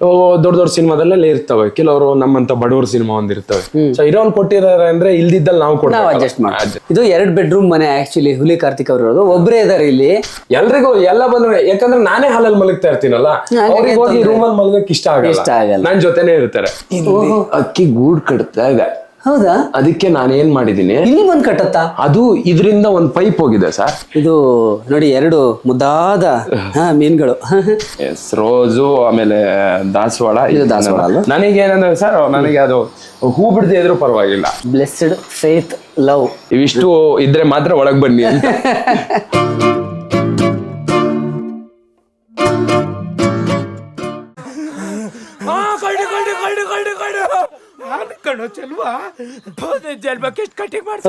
ದೊಡ್ಡ ದೊಡ್ಡ ಸಿನಿಮಾದಲ್ಲೆಲ್ಲ ಇರ್ತವೆ. ಕೆಲವರು ನಮ್ಮಂತ ಬಡವರ ಸಿನಿಮಾ ಒಂದಿರ್ತವೆ ಸೊ ಇರೋನ್ ಕೊಟ್ಟಿದ್ದಾರೆ ಅಂದ್ರೆ ಇಲ್ದಿದ್ದಲ್ಲಿ ನಾವು ನಾವು ಕೊಡ್ಬೇಕು ಅಡ್ಜಸ್ಟ್ ಮಾಡಿ ಇದು ಎರಡ್ ಬೆಡ್ರೂಮ್ ಮನೆ ಆಕ್ಚುಲಿ ಹುಲಿ ಕಾರ್ತಿಕ್ ಅವರು ಇರೋದು. ಒಬ್ಬರೇ ಇದಾರೆ ಇಲ್ಲಿ. ಎಲ್ರಿಗೂ ಎಲ್ಲ ಬಂದ್ರೆ ಯಾಕಂದ್ರೆ ನಾನೇ ಹಾಲಲ್ಲಿ ಮಲಗ್ತಾ ಇರ್ತೀನಲ್ಲ? ಅವ್ರಿಗೆ ಹೋಗಿ ರೂಮಲ್ಲಿ ಮಲಗಕ್ ಇಷ್ಟ ಇಷ್ಟ ಆಗಲ್ಲ. ಆಗಲ್ಲ ನನ್ ಜೊತೆನೆ ಇರ್ತಾರೆ. ಅಕ್ಕಿ ಗೂಡ್ ಕಟ್ತಾ ಇದೆ ಹೌದಾ? ಅದಕ್ಕೆ ನಾನು ಏನ್ ಮಾಡಿದೀನಿ ಇಲ್ಲಿ ಬಂದ್ ಕಟ್ಟತ್ತಾ? ಅದು ಇದರಿಂದ ಒಂದ್ ಪೈಪ್ ಹೋಗಿದೆ ಸರ್. ಇದು ನೋಡಿ ಎರಡು ಮುದ್ದಾದ ಹಾ ಮೀನುಗಳು. ಎಸ್ ರೋಸು ಆಮೇಲೆ ದಾಸವಾಳ ಇದು ದಾಸವಾಳ ಅಲ್ವಾ? ನನಗೆ ಏನಂದ್ರೆ ಸರ್ ನನಗೆ ಅದು ಹೂ ಬಿಡದೆ ಇದ್ರೂ ಪರವಾಗಿಲ್ಲ. ಬ್ಲೆಸ್ಡ್ ಫೇತ್ ಲವ್ ಇವಿಷ್ಟು ಇದ್ರೆ ಮಾತ್ರ ಒಳಗ್ ಬನ್ನಿ ಅಂತ.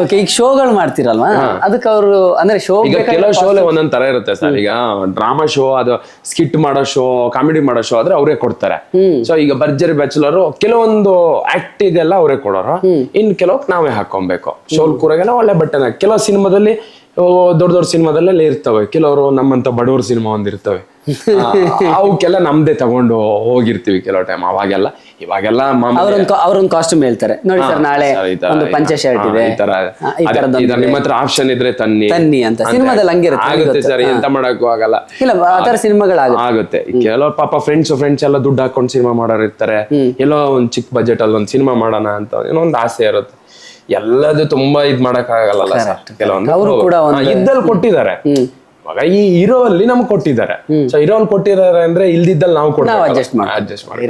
ಓಕೆ ಈಗ ಶೋಗಳು ಮಾಡ್ತೀರಲ್ವಾ? ಅದಕ್ಕೆ ಅವರು ಅಂದ್ರೆ ಶೋ ಈಗ ಕೆಲವು ಶೋಲೆ ಒಂದೊಂದ್ ತರ ಇರುತ್ತೆ ಸರ್. ಈಗ ಡ್ರಾಮಾ ಶೋ ಅದು ಸ್ಕಿಟ್ ಮಾಡೋ ಶೋ ಕಾಮಿಡಿ ಮಾಡೋ ಶೋ ಆದ್ರೆ ಅವರೇ ಕೊಡ್ತಾರೆ. ಸೊ ಈಗ ಭರ್ಜರಿ ಬ್ಯಾಚುಲರ್ ಕೆಲವೊಂದು ಆಕ್ಟಿಗೆಲ್ಲ ಅವರೇ ಕೊಡೋರು. ಇನ್ ಕೆಲವ್ ನಾವೇ ಹಾಕೊಬೇಕು. ಶೋಲ್ ಕೂರಾಗೆಲ್ಲ ಒಳ್ಳೆ ಬಟ್ಟೆ ಕೆಲವು ಸಿನಿಮಾದಲ್ಲಿ ದೊಡ್ಡ ದೊಡ್ಡ ಸಿನಿಮಾದಲ್ಲೆಲ್ಲ ಇರ್ತವೆ. ಕೆಲವರು ನಮ್ಮಂತ ಬಡವ್ರ ಸಿನಿಮಾ ಒಂದಿರ್ತವೆ. ಅವಕ್ಕೆಲ್ಲ ನಮ್ದೇ ತಗೊಂಡು ಹೋಗಿರ್ತೀವಿ ಕೆಲವು ಟೈಮ್ ಅವಾಗೆಲ್ಲ ಇವಾಗೆಲ್ಲ ಅವ್ರೊಂದು ಅವ್ರೊಂದು ಕಾಸ್ಟ್ಯೂಮ್ ಹೇಳ್ತಾರೆ. ನೋಡಿ ಸರ್ ನಾಳೆ ಒಂದು ಪಂಚ ಶರ್ಟ್ ಇದೆ. ನಿಮ್ಮ ಹತ್ರ ಆಪ್ಷನ್ ಇದ್ರೆ ತನ್ನಿ. ತನ್ನಿ ಅಂತ. ಸಿನಿಮಾದಲ್ಲಿ ಹಂಗಿರುತ್ತೆ, ಆಗುತ್ತೆ ಸರ್ ಎಂತ ಮಾಡಕ್ಕೂ ಆಗಲ್ಲ. ಇಲ್ಲ ಆ ಸಿನಿಮಾಗಳು ಆಗುತ್ತೆ. ಕೆಲವ್ರು ಪಾಪ ಫ್ರೆಂಡ್ಸ್ ಫ್ರೆಂಡ್ಸ್ ಎಲ್ಲ ದುಡ್ಡು ಹಾಕೊಂಡು ಸಿನಿಮಾ ಮಾಡೋರು ಇರ್ತಾರೆ. ಎಲ್ಲೋ ಒಂದು ಚಿಕ್ಕ ಬಜೆಟ್ ಅಲ್ಲಿ ಒಂದ್ ಸಿನಿಮಾ ಮಾಡೋಣ ಅಂತ ಏನೋ ಒಂದ್ ಆಸೆ ಇರುತ್ತೆ. ಎಲ್ಲದು ತುಂಬಾ ಇದ್ ಮಾಡಕ್ ಆಗಲ್ಲ ಕೆಲವೊಂದು ಅವ್ರು ಕೂಡ ಒಂದು- ಇದ್ದಲ್ಲಿ ಕೊಟ್ಟಿದ್ದಾರೆ. ಇವಾಗ ಈ ಇರೋಲ್ಲಿ ನಮ್ಗೆ ಕೊಟ್ಟಿದ್ದಾರೆ. ಸೊ ಇರೋಲ್ ಕೊಟ್ಟಿದ್ದಾರೆ ಅಂದ್ರೆ ಇಲ್ದಿದ್ದಲ್ಲಿ ನಾವು ನಾವು adjust ಮಾಡ್ತೀವಿ. ಅಡ್ಜಸ್ಟ್ ಮಾಡಿ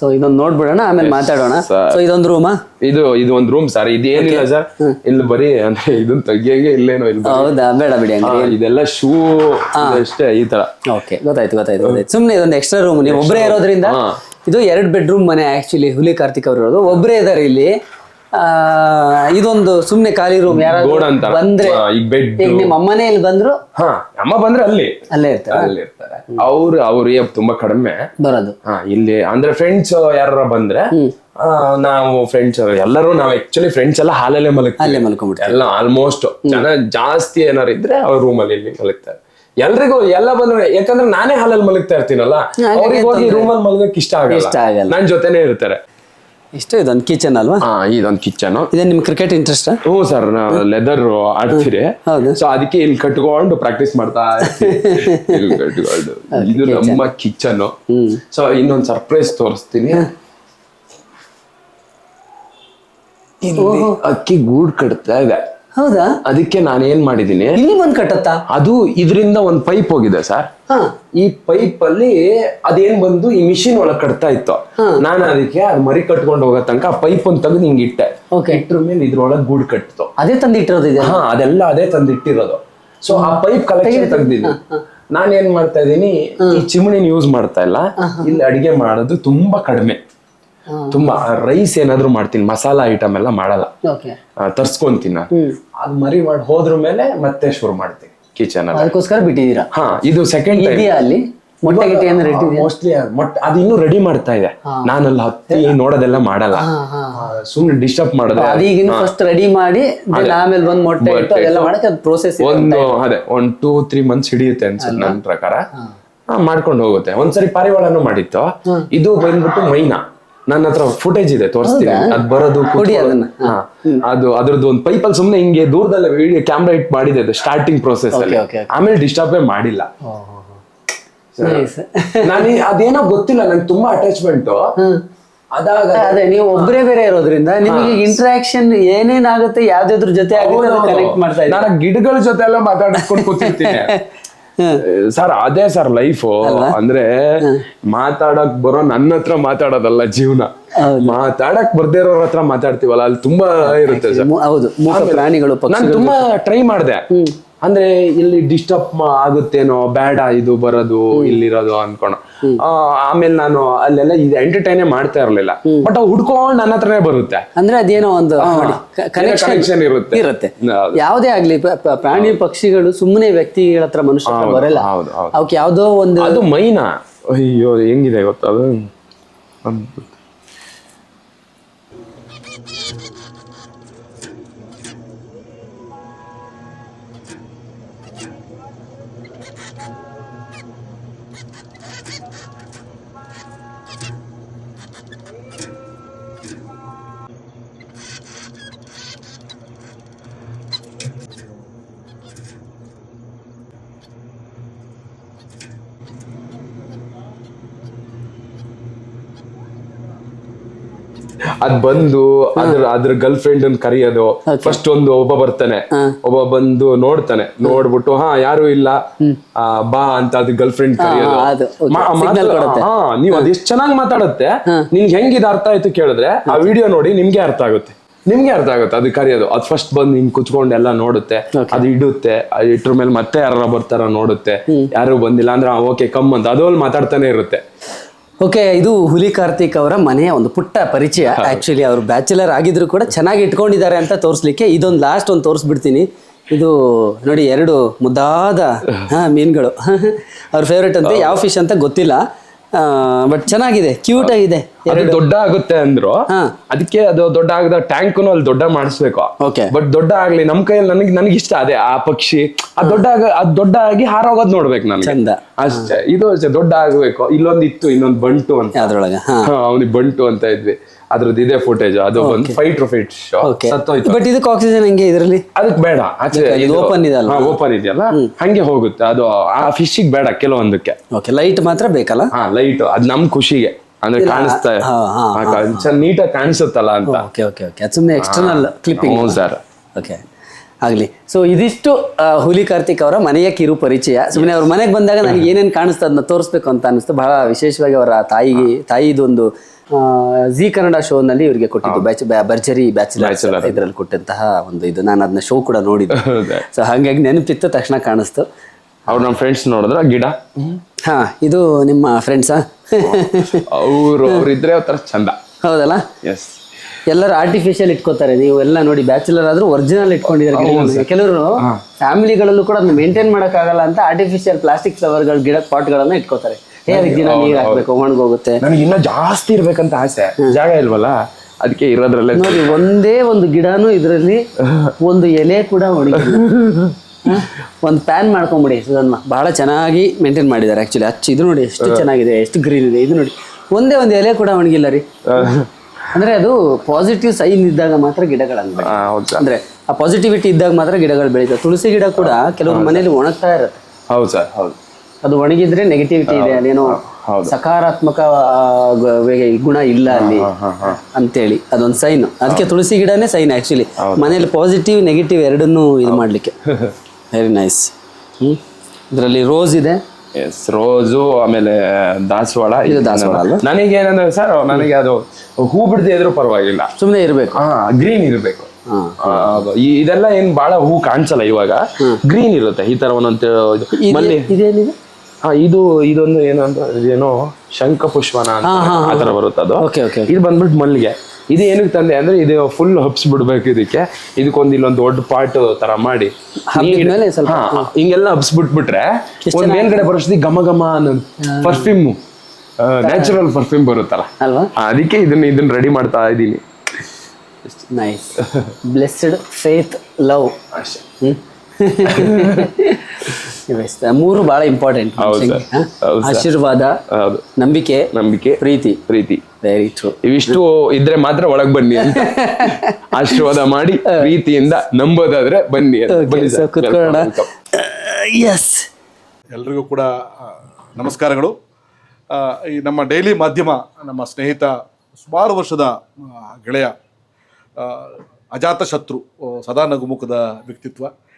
ಸೊ ಇದೊಂದು ನೋಡ್ಬಿಡೋಣ ಆಮೇಲೆ ಮಾತಾಡೋಣ. ಸೊ ಇದೊಂದು ರೂಮಾ ಇದು ಇದು ಒಂದ್ ರೂಮ್ ಸರ್ ಇದೇನಿಲ್ಲ ಸರ್ ಇಲ್ಲಿ ಬರೀ ಅಂದ್ರೆ ಇದನ್ನ ತೆಗಿಯಗೆ ಇಲ್ಲೇನೋ ಇಲ್ಲ ಹೌದಾ? ಬೇಡ ಬಿಡಿ ಹಂಗೆ ಇದೆಲ್ಲ ಶೂ ಅಷ್ಟೇ ಈ ತರ. ಓಕೆ ಗೊತ್ತಾಯ್ತು ಗೊತ್ತಾಯ್ತು ಗೊತ್ತಾಯ್ತು. ಸುಮ್ಮನೆ ಇದೊಂದು ಎಕ್ಸ್ಟ್ರಾ ರೂಮ್ ನೀವು ಒಬ್ಬರೇ ಇರೋದ್ರಿಂದ. ಇದು ಎರಡು ಬೆಡ್ರೂಮ್ ಮನೆ ಆಕ್ಚುಲಿ ಹುಲಿ ಕಾರ್ತಿಕ್ ಅವರು ಇರೋದು. ಒಬ್ಬರೇ ಇದಾರೆ ಇಲ್ಲಿ. ಇದೊಂದು ಸುಮ್ನೆ ಖಾಲಿ ರೂಮ್ ಗೋಡ್ ಅಂತಾರ. ಬಂದ್ರೆ ಹಾ, ಈಗ ಬೆಡ್ ಈಗ ನಿಮ್ಮ ಅಮ್ಮನೇ ಇಲ್ಲಿ ಬಂದ್ರು ಹಾ ಅಮ್ಮ ಬಂದ್ರೆ ಅಲ್ಲಿ ಅಲ್ಲೇ ಇರ್ತಾರೆ. ಅಲ್ಲಿ ಇರ್ತಾರೆ. ಅವ್ರು ಅವ್ರಿಗೆ ತುಂಬಾ ಕಡಿಮೆ. ಬರೋದು. ಹಾ ಇಲ್ಲಿ ಅಂದ್ರೆ ಫ್ರೆಂಡ್ಸ್ ಯಾರ ಬಂದ್ರೆ ನಾವು ಫ್ರೆಂಡ್ಸ್ ಎಲ್ಲರೂ ನಾವು ಆಕ್ಚುಲಿ ಫ್ರೆಂಡ್ಸ್ ಎಲ್ಲ ಹಾಲಲ್ಲೇ ಮಲಗ್ತೀವಿ. ಅಲ್ಲೇ ಮಲ್ಕೊಂಡ್ಬಿಟ್ಟು ಎಲ್ಲ ಆಲ್ಮೋಸ್ಟ್ ಜನ ಜಾಸ್ತಿ ಏನಾರು ಇದ್ರೆ ಅವ್ರ ರೂಮ್ ಅಲ್ಲಿ ಇಲ್ಲಿ ಮಲಗ್ತಾರೆ. ಎಲ್ರಿಗೂ ಎಲ್ಲ ಬಂದ್ರೆ ಯಾಕಂದ್ರೆ ನಾನೇ ಹಾಲಲ್ಲಿ ಮಲಗ್ತಾ ಇರ್ತೀನಲ್ಲ ಅವ್ರಿಗೆ ಹೋಗಿ ರೂಮ್ ಅಲ್ಲಿ ಮಲಗಕ್ ಇಷ್ಟ ಆಗಲ್ಲ. ನನ್ನ ನನ್ ಜೊತೆನೆ ಇರ್ತಾರೆ. ಇಷ್ಟು? ಇದೊಂದು ಕಿಚನ್ ಅಲ್ವಾ? ಹಾ ಇದೊಂದು ಕಿಚನ್ ಇದೇ ನಿಮ್ ಕ್ರಿಕೆಟ್ ಇಂಟ್ರೆಸ್ಟ್ ಹ್ಞೂ ಸರ್ ಲೆದರ್ ಆಡ್ತೀರಿ ಹೌದು. ಸೊ ಅದಕ್ಕೆ ಇಲ್ಲಿ ಕಟ್ಕೊಂಡು ಪ್ರಾಕ್ಟೀಸ್ ಮಾಡ್ತಾ ಇರ್ತೀವಿ. ಇಲ್ಲಿ ಕಟ್ಕೊಂಡು. ಇದು ನಮ್ಮ ಕಿಚನ್ ಸೊ ಇನ್ನೊಂದು ಸರ್ಪ್ರೈಸ್ ತೋರಿಸ್ತೀನಿ. ಇಲ್ಲಿ ಅಕ್ಕಿ ಗೂಡ್ ಕಟ್ತಾ ಇದೆ. ಹೌದಾ? ಅದಕ್ಕೆ ನಾನು ಏನ್ ಮಾಡಿದೀನಿ ಇಲ್ಲಿ ಬಂದ್ ಕಟ್ಟತ್ತಾ? ಅದು ಇದರಿಂದ ಒಂದ್ ಪೈಪ್ ಹೋಗಿದೆ ಸರ್. ಹಾ. ಈ ಪೈಪ್ ಅಲ್ಲಿ ಅದೇನ್ ಬಂದು ಈ ಮಿಷಿನ್ ಒಳಗ್ ಕಟ್ತಾ ಇತ್ತು. ನಾನು ಅದಕ್ಕೆ ಅದು ಮರಿ ಕಟ್ಕೊಂಡು ಹೋಗೋ ತನಕ ಆ ಪೈಪ್ ಒಂದ್ ತೆಗೆದು ಹಿಂಗ್ ಇಟ್ಟೆ. Okay. ಇಟ್ರ ಮೇಲೆ ಇದ್ರೊಳಗ್ ಗೂಡ್ ಕಟ್ತು. ಅದೇ ತಂದಿಟ್ಟಿರೋದು ಇದೆ ಹಾ ಅದೆಲ್ಲ ಅದೇ ತಂದಿಟ್ಟಿರೋದು. ಸೊ ಆ ಪೈಪ್ ಕಲೆಕ್ಷನ್ ತೆಗ್ದಿದ್ದು? ನಾನ್ ಏನ್ ಮಾಡ್ತಾ ಇದ್ದೀನಿ ಈ ಚಿಮಣಿನ ಯೂಸ್ ಮಾಡ್ತಾ ಇಲ್ಲ. ಇಲ್ಲಿ ಅಡಿಗೆ ಮಾಡೋದು ತುಂಬಾ ಕಡಿಮೆ. ತುಂಬಾ ರೈಸ್ ಏನಾದ್ರು ಮಾಡ್ತೀನಿ ಮಸಾಲಾ ಐಟಮ್ ಎಲ್ಲ ಮಾಡಲ್ಲ. ತರ್ಸ್ಕೊಂತೀನಿ ಅದ್ ಮರಿ ಮಾಡಿ ಹೋದ್ರ ಮೇಲೆ ಮತ್ತೆ ಶುರು ಮಾಡ್ತೀನಿ ಕಿಚನ್ ಅದಕ್ಕೋಸ್ಕರ ಬಿಟ್ಟಿದ್ದೀರಾ? ಹಾ ಇದು ಸೆಕೆಂಡ್ ಇದೆಯಾ ಅಲ್ಲಿ? ಮೊಟ್ಟೆ ಗಿಟ್ಟೆ ಏನಾರು ಮೋಸ್ಟ್ಲಿ ಮೊಟ್ಟೆ ಅದು ಇನ್ನೂ ರೆಡಿ ಮಾಡ್ತಾ ಇದೆ. ನಾನಲ್ಲಿ ಹತ್ತಿ ನೋಡೋದೆಲ್ಲ ಮಾಡಲ್ಲ. ಹಾ, ಸುಮ್ನೆ ಡಿಸ್ಟರ್ಬ್ ಮಾಡಿದ್ರೆ ಅದೀಗಿನ ಫಸ್ಟ್ ರೆಡಿ ಮಾಡಿ ಆಮೇಲೆ ಬಂದ್ ಮೊಟ್ಟೆ ಇಟ್ಟು ಅದೆಲ್ಲ ಮಾಡಕ್ಕೆ ಅದು ಪ್ರೋಸೆಸ್ ಒಂದು ಅದೇ ಒಂದ್ ಟೂ ತ್ರೀ ಮಂತ್ಸ್ ಹಿಡಿಯುತ್ತೆ ಅನ್ಸುತ್ತೆ ನನ್ನ ಪ್ರಕಾರ. ಮಾಡ್ಕೊಂಡು ಹೋಗುತ್ತೆ. ಒಂದ್ಸರಿ ಪಾರಿವಾಳನು ಮಾಡಿತ್ತು. ಇದು ಬಂದ್ಬಿಟ್ಟು ಮೈನಾ. ನನ್ನ ಹತ್ರ ಫುಟೇಜ್ ಇದೆ ತೋರಿಸ್ತೀನಿ. ಅದ್ ಬರೋದು ಕೂತ್ಕೊಳ್ಳೋದು. ಅದನ್ನ. ಅದು ಅದ್ರದ್ದು ಒಂದು ಪೈಪಲ್ ಸುಮ್ನೆ ಹಿಂಗೆ ದೂರದಲ್ಲೇ ವಿಡಿಯೋ ಕ್ಯಾಮ್ರಾ ಇಟ್ ಮಾಡಿದೆ ಅದು ಸ್ಟಾರ್ಟಿಂಗ್ ಪ್ರೋಸೆಸ್ ಅಲ್ಲಿ. ಆಮೇಲೆ ಡಿಸ್ಟರ್ಬೇ ಮಾಡಿಲ್ಲ. ನಾನು ಅದೇನೋ ಗೊತ್ತಿಲ್ಲ ನಂಗೆ ತುಂಬಾ ಅಟ್ಯಾಚ್ಮೆಂಟ್ ಅದಾಗ ಅದೇ ನೀವು ಒಬ್ರೇ ಬೇರೆ ಇರೋದ್ರಿಂದ ನಿಮಗೆ ಇಂಟ್ರಾಕ್ಷನ್ ಏನೇನಾಗುತ್ತೆ ಯಾವ್ದಾದ್ರ ಜೊತೆ ಆಗುತ್ತೆ ಕನೆಕ್ಟ್ ಮಾಡ್ತಾ ನಾನು ಗಿಡಗಳ ಜೊತೆ ಎಲ್ಲ ಮಾತಾಡ್ಕೊಂಡು ಕೂತಿರ್ತೀನಿ. ಸರ್ ಅದೇ ಸರ್ ಲೈಫ್ ಅಂದ್ರೆ ಮಾತಾಡಕ್ ಬರೋ ನನ್ನ ಹತ್ರ ಮಾತಾಡೋದಲ್ಲ ಜೀವನ. ಮಾತಾಡಕ್ ಬರ್ದೇ ಇರೋರ ಹತ್ರ ಮಾತಾಡ್ತೀವಲ್ಲ ಅಲ್ಲಿ ತುಂಬಾ ಇರುತ್ತೆ ಸರ್. ಹೌದು ಪ್ರಾಣಿಗಳು ನಾನು ತುಂಬಾ ಟ್ರೈ ಮಾಡಿದೆ. ಅಂದ್ರೆ ಇಲ್ಲಿ ಡಿಸ್ಟರ್ಬ್ ಆಗುತ್ತೇನೋ ಬೇಡ ಇದು ಬರೋದು ಇಲ್ಲಿರೋದು ಅನ್ಕೋಣ. ಆಮೇಲೆ ನಾನು ಅಲ್ಲೆಲ್ಲ ಇದು ಎಂಟರ್ಟೈನೇ ಮಾಡ್ತಾ ಇರ್ಲಿಲ್ಲ. ಬಟ್ ಅವು ಹುಡ್ಕೊಂಡು ನನ್ನ ಹತ್ರನೇ ಬರುತ್ತೆ. ಅಂದ್ರೆ ಅದೇನೋ ಒಂದು ಕನೆಕ್ಷನ್ ಇರುತ್ತೆ. ಇರುತ್ತೆ. ಯಾವುದೇ ಆಗ್ಲಿ ಪ್ರಾಣಿ ಪಕ್ಷಿಗಳು ಸುಮ್ಮನೆ ವ್ಯಕ್ತಿಗಳ ಹತ್ರ ಮನುಷ್ಯ ಬರಲ್ಲ. ಅವಕ್ಕೆ ಯಾವ್ದೋ ಒಂದು ಅದು ಮೈನಾ? ಅಯ್ಯೋ ಹೆಂಗಿದೆ ಗೊತ್ತಾ ಅದು ಬಂದು ಅದ್ರ ಅದ್ರ ಗರ್ಲ್ ಫ್ರೆಂಡ್ ಅನ್ ಕರೆಯೋದು. ಫಸ್ಟ್ ಒಂದು ಒಬ್ಬ ಬರ್ತಾನೆ. ಒಬ್ಬ ಬಂದು ನೋಡ್ತಾನೆ. ನೋಡ್ಬಿಟ್ಟು ಹಾ ಯಾರು ಇಲ್ಲ. ಬಾ ಅಂತ ಅದ್ ಗರ್ಲ್ ಫ್ರೆಂಡ್ ಕರೆಯೋದು. ಹಾ, ನೀವ್ ಅದ್ ಎಷ್ಟ್ ಚೆನ್ನಾಗಿ ಮಾತಾಡುತ್ತೆ. ನಿಮ್ಗೆ ಹೆಂಗ್ ಇದ್ ಅರ್ಥ ಆಯ್ತು ಕೇಳಿದ್ರೆ ಆ ವಿಡಿಯೋ ನೋಡಿ ನಿಮ್ಗೆ ಅರ್ಥ ಆಗುತ್ತೆ. ನಿಮ್ಗೆ ಅರ್ಥ ಆಗುತ್ತೆ ಅದು ಕರೆಯೋದು. ಅದ್ ಫಸ್ಟ್ ಬಂದು ಹಿಂಗ್ ಕುತ್ಕೊಂಡು ಎಲ್ಲ ನೋಡುತ್ತೆ. ಅದು ಇಡುತ್ತೆ. ಅದ್ ಇಟ್ರ ಮೇಲೆ ಮತ್ತೆ ಯಾರ ಬರ್ತಾರ ನೋಡುತ್ತೆ. ಯಾರು ಬಂದಿಲ್ಲ ಅಂದ್ರೆ ಓಕೆ ಕಮ್ ಅಂತ. ಅದು ಅಲ್ಲಿ ಮಾತಾಡ್ತಾನೆ ಇರುತ್ತೆ. ಓಕೆ ಇದು ಹುಲಿ ಕಾರ್ತಿಕ್ ಅವರ ಮನೆಯ ಒಂದು ಪುಟ್ಟ ಪರಿಚಯ. ಆಕ್ಚುಲಿ ಅವರು ಬ್ಯಾಚುಲರ್ ಆಗಿದ್ರು ಕೂಡ ಚೆನ್ನಾಗಿ ಇಟ್ಕೊಂಡಿದ್ದಾರೆ ಅಂತ ತೋರಿಸ್ಲಿಕ್ಕೆ ಇದೊಂದು ಲಾಸ್ಟ್ ಒಂದು ತೋರಿಸ್ಬಿಡ್ತೀನಿ. ಇದು ನೋಡಿ ಎರಡು ಮುದ್ದಾದ ಮೀನುಗಳು. ಅವ್ರ ಫೇವ್ರೇಟ್ ಅಂತ ಯಾವ ಫಿಶ್ ಅಂತ ಗೊತ್ತಿಲ್ಲ. ಬಟ್ ಚೆನ್ನಾಗಿದೆ ಕ್ಯೂಟ್ ಆಗಿದೆ ಅದು ದೊಡ್ಡ ಆಗುತ್ತೆ ಅಂದ್ರು ಅದಕ್ಕೆ ಅದು ದೊಡ್ಡ ಆಗದ ಟ್ಯಾಂಕ್ ಅಲ್ಲಿ ದೊಡ್ಡ ಮಾಡಿಸ್ಬೇಕು. ಓಕೆ ಬಟ್ ದೊಡ್ಡ ಆಗ್ಲಿ ನಮ್ ಕೈಯಲ್ಲಿ ನನಗೆ ನನಗೆ ಇಷ್ಟ ಅದೇ ಆ ಪಕ್ಷಿ ಆ ದೊಡ್ಡ ಆಗ ಅದ್ ದೊಡ್ಡ ಆಗಿ ಹಾರೋಗೋದ್ ನೋಡ್ಬೇಕು ನಾನು ಚಂದ. ಅಷ್ಟೇ ಇದು ಅಷ್ಟೇ ದೊಡ್ಡ ಆಗ್ಬೇಕು. ಇಲ್ಲೊಂದ್ ಇತ್ತು ಇನ್ನೊಂದ್ ಬಂಟು ಅಂತ. ಅದ್ರೊಳಗೆ ಅವನಿಗೆ ಬಂಟು ಅಂತ ಇದ್ವಿ. ಅದ್ರದ್ದು ಇದೆ ಫುಟೇಜ್ ಅದು ಒಂದು ಫೈಟ್ ಫೈಟ್ ಓಕೆ ಸತ್ತೋಯ್ತು. ಬಟ್ ಇದಕ್ಕೆ ಆಕ್ಸಿಜನ್ ಹಂಗೆ ಇದರಲ್ಲಿ? ಅದಕ್ಕೆ ಬೇಡ. ಆಚೆ ಇದು ಓಪನ್ ಇದೆ ಅಲ್ವಾ? ಓಪನ್ ಇದೆಯಲ್ಲ? ಹಂಗೆ ಹೋಗುತ್ತೆ. ಅದು ಆ ಫಿಶಿಗೆ ಬೇಡ ಕೆಲವೊಂದಕ್ಕೆ. ಓಕೆ ಲೈಟ್ ಮಾತ್ರ ಬೇಕಲ್ಲ? ಹಾ ಲೈಟ್ ಅದು ನಮ್ ಖುಷಿಗೆ. ಅಂದ್ರೆ ಕಾಣಿಸ್ತಾ ನೀಟಾಗಿ ಕಾಣಿಸುತ್ತಲ್ಲ ಅಂತ. ಓಕೆ ಓಕೆ ಓಕೆ ಸುಮ್ಮನೆ ಎಕ್ಸ್ಟರ್ನಲ್ ಕ್ಲಿಪ್ಪಿಂಗ್ ಸರ್. ಓಕೆ ಆಗಲಿ. ಸೊ ಇದಿಷ್ಟು ಹುಲಿ ಕಾರ್ತಿಕ್ ಅವರ ಮನೆಯ ಕಿರು ಪರಿಚಯ. ಸುಮ್ಮನೆ ಅವ್ರ ಮನೆಗೆ ಬಂದಾಗ ನನಗೆ ಏನೇನು ಕಾಣಿಸ್ತದೆ ಅದನ್ನ ತೋರಿಸ್ಬೇಕು ಅಂತ ಅನಿಸ್ತು ಬಹಳ ವಿಶೇಷವಾಗಿ ಅವರ ತಾಯಿಗೆ ತಾಯಿದೊಂದು ಜಿ ಕನ್ನಡ ಶೋನಲ್ಲಿ ಇವರಿಗೆ ಕೊಟ್ಟಿದ್ದು. ಬ್ಯಾಚ್ ಭರ್ಜರಿ ಬ್ಯಾಚುಲರ್. ಇದರಲ್ಲಿ ಕೊಟ್ಟಂತಹ ಒಂದು ಇದು. ನಾನು ಅದನ್ನ ಶೋ ಕೂಡ ನೋಡಿದ್ದೆ. ಸೊ ಹಾಗಾಗಿ ನೆನಪಿತ್ತು ತಕ್ಷಣ ಕಾಣಿಸ್ತು. ಅವ್ರು ನಮ್ಮ ಫ್ರೆಂಡ್ಸ್ ನೋಡಿದ್ರ? ಗಿಡ? ಹಾ ಇದು ನಿಮ್ಮ ಫ್ರೆಂಡ್ಸಾ ಅವರು ಅವ್ರಿದ್ರೆ ಒಂಥರ ಚಂದ. ಹೌದಲ್ಲ? ಎಸ್ ಎಲ್ಲರೂ ಆರ್ಟಿಫಿಷಿಯಲ್ ಇಟ್ಕೋತಾರೆ. ನೀವು ಎಲ್ಲ ನೋಡಿ ಬ್ಯಾಚುಲರ್ ಆದ್ರೂ ಒರಿಜಿನಲ್ ಇಟ್ಕೊಂಡಿದ್ದಾರೆ. ಕೆಲವರು. ಫ್ಯಾಮಿಲಿಗಳಲ್ಲೂ ಕೂಡ ಅದನ್ನ ಮೇಂಟೈನ್ ಮಾಡೋಕ್ಕಾಗಲ್ಲ ಅಂತ ಆರ್ಟಿಫಿಷಿಯಲ್ ಪ್ಲಾಸ್ಟಿಕ್ ಫ್ಲವರ್ಗಳು ಗಿಡ ಪಾಟ್ಗಳನ್ನ ಇಟ್ಕೋತಾರೆ. ಅದಕ್ಕೆ ದಿನ ನೀರ್ ಹಾಕ್ಬೇಕು ಒಣಗೋಗುತ್ತೆ. ನನಗೆ ಇನ್ನ ಜಾಸ್ತಿ ಇರ್ಬೇಕಂತ ಆಸೆ. ಜಾಗ ಇಲ್ವಲ್ಲ? ಅದಕ್ಕೆ ಇರೋದ್ರಲ್ಲೇ ನೋಡಿ ಒಂದೇ ಒಂದು ಗಿಡನೂ ಇದರಲ್ಲಿ ಒಂದು ಎಲೆ ಕೂಡ ಒಣಗಿಲ್ಲ. ಹ? ಒಂದು ಪ್ಯಾನ್ ಮಾಡ್ಕೊಂಬಿಡಿ ಸುಧನ್ಮ. ಬಹಳ ಚೆನ್ನಾಗಿ ಮೇಂಟೈನ್ ಮಾಡಿದ್ದಾರೆ ಆಕ್ಚುಲಿ ಹಚ್ಚಿ ಇದು ನೋಡಿ ಎಷ್ಟು ಚೆನ್ನಾಗಿದೆ ಎಷ್ಟು ಗ್ರೀನ್ ಇದೆ ಇದು ನೋಡಿ. ಒಂದೇ ಒಂದು ಎಲೆ ಕೂಡ ಒಣಗಿಲ್ಲ ರೀ. ಅಂದ್ರೆ ಅದು ಪಾಸಿಟಿವ್ ಸೈನ್ ಇದ್ದಾಗ ಮಾತ್ರ ಗಿಡಗಳನ್ನು ಅಂದ್ರೆ ಆ ಪಾಸಿಟಿವಿಟಿ ಇದ್ದಾಗ ಮಾತ್ರ ಗಿಡಗಳು ಬೆಳೀತವೆ. ತುಳಸಿ ಗಿಡ ಕೂಡ ಕೆಲವೊಂದು ಮನೇಲಿ ಒಣಗ್ತಾ ಇರುತ್ತೆ. ಹೌದು ಸರ್ ಹೌದು. ಅದು ಒಣಗಿದ್ರೆ ನೆಗೆಟಿವಿಟಿ ಇದೆ ಅದೇನೋ ಸಕಾರಾತ್ಮಕ ಗುಣ ಇಲ್ಲ ಅಲ್ಲಿ ಅಂತೇಳಿ. ಅದೊಂದು ಸೈನ್ ಅದಕ್ಕೆ ತುಳಸಿ ಗಿಡನೇ ಸೈನ್ ಆಕ್ಚುಲಿ ಮನೇಲಿ ಪಾಸಿಟಿವ್ ನೆಗೆಟಿವ್ ಎರಡನ್ನೂ ಇದು ಮಾಡ್ಲಿಕ್ಕೆ. ವೆರಿ ನೈಸ್ ಹ್ಮ್? ಇದರಲ್ಲಿ ರೋಸ್ ಇದೆ. ಎಸ್ ರೋಸು ಆಮೇಲೆ ದಾಸವಾಳ. ಇದು ದಾಸವಾಳ? ನನಗೆ ಏನಂದ್ರೆ ಸರ್ ನನಗೆ ಅದು ಹೂ ಬಿಡದೆ ಇದ್ರೂ ಪರವಾಗಿಲ್ಲ. ಸುಮ್ಮನೆ ಇರಬೇಕು. ಹಾ ಗ್ರೀನ್ ಇರಬೇಕು. ಇದೆಲ್ಲ ಏನ್ ಬಹಳ ಹೂ ಕಾಣಿಸಲ್ಲ ಇವಾಗ. ಗ್ರೀನ್ ಇರುತ್ತೆ. ಈ ತರ ಒಂದೊಂದು ಮಲ್ಲಿ ಇದೇನಿದೆ? ಹಾ ಇದು ಇದೊಂದು ಏನು ಅಂತ ಏನೋ ಶಂಖ ಪುಷ್ಪನ ಅಂತ ಆ ತರ ಬರುತ್ತೆ ಅದು. ಓಕೆ ಓಕೆ ಇದು ಬಂದ್ಬಿಟ್ಟು ಮಲ್ಲಿಗೆ. ಇದು ಏನಕ್ಕೆ ತಂದೆ ಅಂದ್ರೆ ಇದು ಫುಲ್ ಹಬ್ಸ್ ಬಿಡ್ಬೇಕು ಇದಕ್ಕೆ. ಇದಕ್ಕೊಂದು ಇಲ್ಲೊಂದು ದೊಡ್ಡ ಪಾರ್ಟ್ ತರ ಮಾಡಿ. ಹಿಂಗೆಲ್ಲ ಹಬ್ಸ್ ಬಿಟ್ಬಿಟ್ರೆ ಒಂದ್ ಮೇಲ್ಗಡೆ ಬರೋಷ್ಟಿ ಘಮ ಘಮ ಅನ್ನೋದು ಪರ್ಫ್ಯೂಮ್ ನ್ಯಾಚುರಲ್ ಪರ್ಫ್ಯೂಮ್ ಬರುತ್ತಲ್ಲ. ಅಲ್ವಾ? ಅದಕ್ಕೆ ಇದನ್ನ ಇದನ್ನ ರೆಡಿ ಮಾಡ್ತಾ ಇದ್ದೀನಿ. ನೈಸ್ ಬ್ಲೆಸ್ಡ್ ಫೇತ್ ಲವ್ ಅಷ್ಟೇ. ಮೂರು ಬಹಳ ಇಂಪಾರ್ಟೆಂಟ್. ಆಶೀರ್ವಾದ ನಂಬಿಕೆ ನಂಬಿಕೆ ಪ್ರೀತಿ. ಪ್ರೀತಿ. ವೆರಿ ಟ್ರೂ ಇವಿಷ್ಟು ಇದ್ರೆ ಮಾತ್ರ ಒಳಗ್ ಬನ್ನಿ ಅಂತ. ಆಶೀರ್ವಾದ ಮಾಡಿ ಪ್ರೀತಿಯಿಂದ ನಂಬೋದಾದ್ರೆ ಬನ್ನಿ. ಎಸ್ ಎಲ್ರಿಗೂ ಕೂಡ ನಮಸ್ಕಾರಗಳು. ಈ ನಮ್ಮ ಡೈಲಿ ಮಾಧ್ಯಮ ನಮ್ಮ ಸ್ನೇಹಿತ ಸುಮಾರು ವರ್ಷದ ಗೆಳೆಯ ಅಜಾತ ಶತ್ರು ಸದಾ ನಗುಮುಖದ ವ್ಯಕ್ತಿತ್ವ.